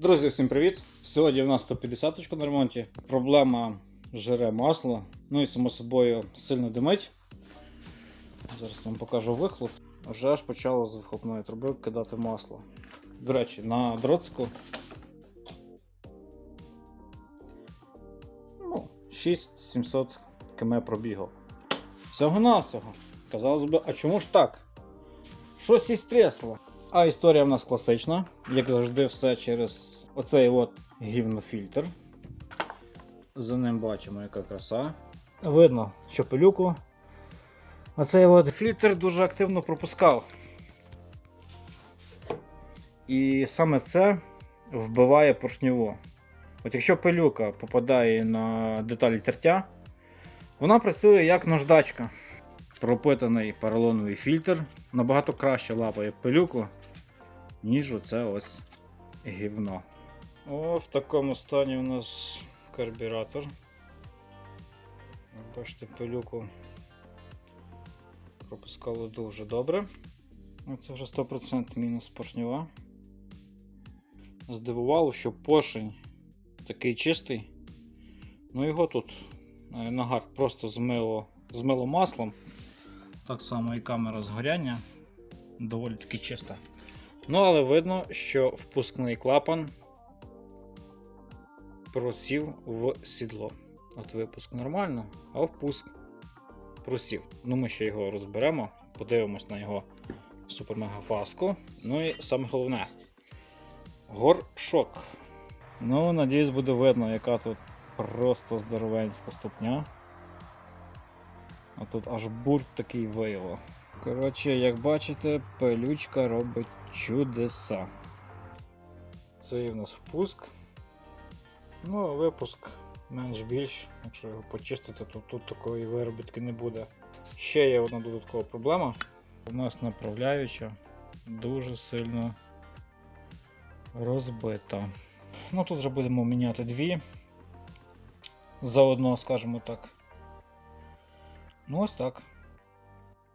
Друзі, всім привіт! Сьогодні в нас 150 на ремонті. Проблема жире масло. Ну і само собою сильно димить. Зараз вам покажу вихлоп. Вже аж почало з вихлопної труби кидати масло. До речі, на дроцику. Ну, 6700 км пробігав. Всього-навсього. Казалось би, а чому ж так? Щось із трісло. А історія в нас класична. Як завжди, все через оцей от гівнофільтр. За ним бачимо, яка краса. Видно, що пилюку. Оцей от фільтр дуже активно пропускав. І саме це вбиває поршньову. От якщо пилюка попадає на деталі тертя, вона працює як наждачка. Пропитаний поролоновий фільтр набагато краще лапає пилюку, ніж оце ось гівно. О, в такому стані у нас карбюратор. Бачите, пилюку пропускало дуже добре. Це вже 100% мінус поршнева. Здивувало, що поршень такий чистий. Ну його тут е, нагар просто змило, змило маслом. Так само і камера згоряння доволі таки чиста. Ну, але видно, що впускний клапан просів в сідло. От випуск нормально, а впуск просів. Ну, ми ще його розберемо, подивимось на його супер-мега-фаску. Ну і саме головне горшок. Ну, надіюсь, буде видно, яка тут просто здоровенська ступня. А тут аж бурт такий вияло. Коротше, як бачите, пилючка робить чудеса. Це і в нас впуск. Ну, а випуск менш-більш, якщо його почистити, то тут такої виробітки не буде. Ще є одна додаткова проблема. У нас направляюча дуже сильно розбита. Ну тут вже будемо міняти дві. Заодно, скажімо так. Ну ось так.